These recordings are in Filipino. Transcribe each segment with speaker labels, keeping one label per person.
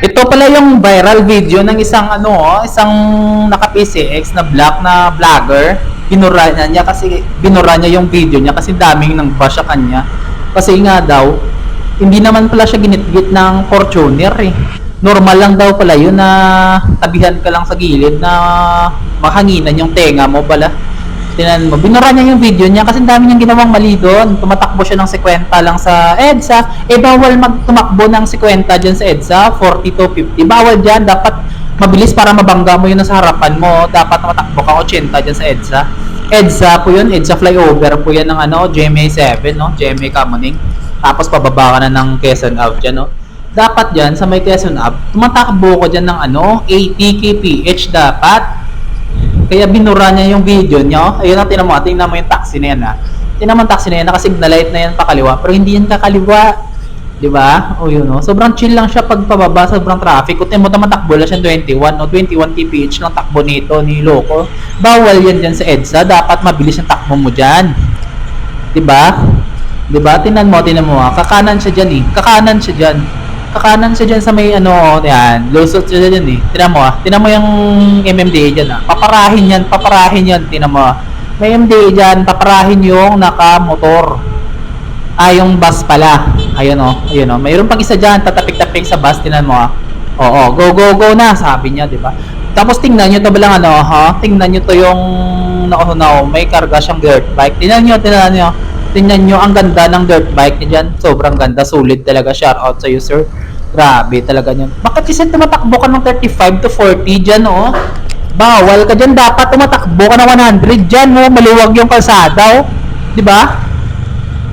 Speaker 1: Ito pala yung viral video ng isang ano, oh, isang naka PCX na black na vlogger. Binura niya, niya kasi binura niya yung video niya kasi daming nang bash kanya. Kasi nga daw, hindi naman pala siya ginitgit ng Fortuner eh. Normal lang daw pala yun na tabihan ka lang sa gilid na mahanginan yung tenga mo pala. Tinan mo, binura niya yung video niya kasi dami niyang ginawang mali doon. Tumatakbo siya ng 50 lang sa EDSA. Eh, bawal magtumakbo ng 50 dyan sa EDSA, 40 to 50. Bawal dyan, dapat mabilis para mabangga mo yun sa harapan mo. Dapat matakbo ka 80 dyan sa EDSA. EDSA po yun, EDSA flyover po yan ng ano, GMA 7, no? GMA Kamuning. Tapos pababa ka na ng Quezon Ave dyan, no? Dapat dyan, sa may Quezon Ave, tumatakbo ko dyan ng ano, 80 kph dapat. Kaya binura niya yung video niya. Ayun ang tinan mo, tingnan mo yung taxi na yan ha. Tingnan mo yung taxi na yan, nakasignalite na yan pakaliwa, pero hindi yan kakaliwa. Di ba? O yun no. Sobrang chill lang siya pag pababa, sobrang traffic. Kung mo tumatakbo lang siya 21 no, 21 kph lang takbo nito ni Loco. Bawal yan dyan sa EDSA, dapat mabilis yung takbo mo dyan. Di ba? Di ba? Tingnan mo, tingnan mo ha. Kakanan siya dyan eh. Kakanan siya dyan kakanan siya dyan sa may ano, yan, lusot siya dyan eh. Tinan mo ah, tinan mo yung MMDA dyan ah. Paparahin yan, paparahin yan, tinan mo ah. May MMDA dyan, paparahin yung naka-motor. Ah, yung bus pala. Ayun oh, ayun oh. Mayroon pang isa dyan, tatapik-tapik sa bus, tinan mo ah. Oo, go, go, go na, sabi niya, di ba? Tapos tingnan nyo to bilang ano, ha? Tingnan nyo to yung naunaw, may karga siyang dirt bike. Tingnan nyo, tingnan nyo. Tingnan nyo, ang ganda ng dirt bike niya dyan. Sobrang ganda, solid talaga. Shout out sa you, sir. Grabe talaga yun. Bakit kasi tumatakbo ka ng 35 to 40 dyan, oh? Bawal ka dyan. Dapat tumatakbo ka ng 100 dyan, oh. Maluwag yung kalsada, oh. Di ba?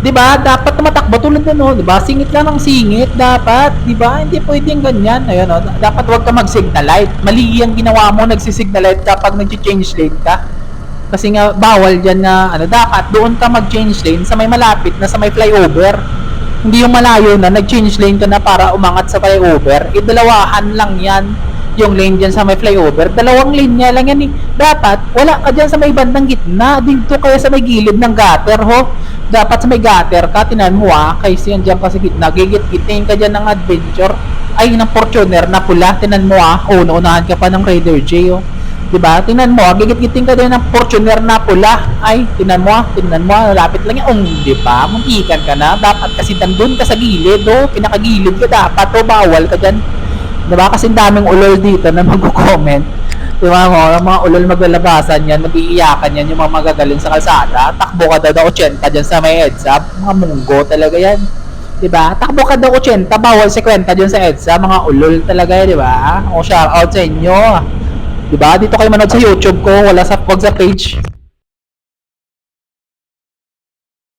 Speaker 1: Di ba? Dapat tumatakbo tulad na, no? Di ba? Singit lang ng singit. Dapat. Di ba? Hindi pwedeng ganyan. Ayun, oh. Dapat wag ka mag-signalite. Mali yung ginawa mo, nagsisignalite kapag nag-change lane ka. Kasi nga bawal diyan na ano dapat doon ka mag-change lane sa may malapit na sa may flyover. Hindi yung malayo na nag-change lane ka na para umangat sa flyover. Eh dalawahan lang 'yan yung lane diyan sa may flyover. Dalawang lane niya lang yan eh. Dapat wala ka diyan sa may bandang gitna. Dito kaya sa may gilid ng gutter ho. Dapat sa may gutter ka tinan mo ah. Kasi yan diyan ka sa gitna. Gigit-gitin ka diyan ng adventure. Ay ng Fortuner na pula. Tinan mo ah. Oh, naunahan ka pa ng Raider J oh. 'Di ba? Tingnan mo, gigit-giting ka din ng Fortuner na pula. Ay, tingnan mo, tingnan mo, lapit lang 'yan. Um, 'di ba? Muntikan ka na. Dapat kasi nandun ka sa gilid, oh. Pinakagilid ka dapat, oh, bawal ka diyan. 'Di ba? Kasi daming ulol dito na magko-comment. 'Di ba mo, ang mga ulol maglalabasan yan, mag-iiyakan yan yung mga magagaling sa kalsada. Takbo ka daw daw 80 diyan sa may EDSA. Mga munggo talaga yan. 'di ba? Takbo ka daw 80, bawal 50 diyan sa EDSA, mga ulol talaga 'di ba? O shout out sa inyo. 'Di ba? Dito kayo manood sa YouTube ko, wala sa wag sa page.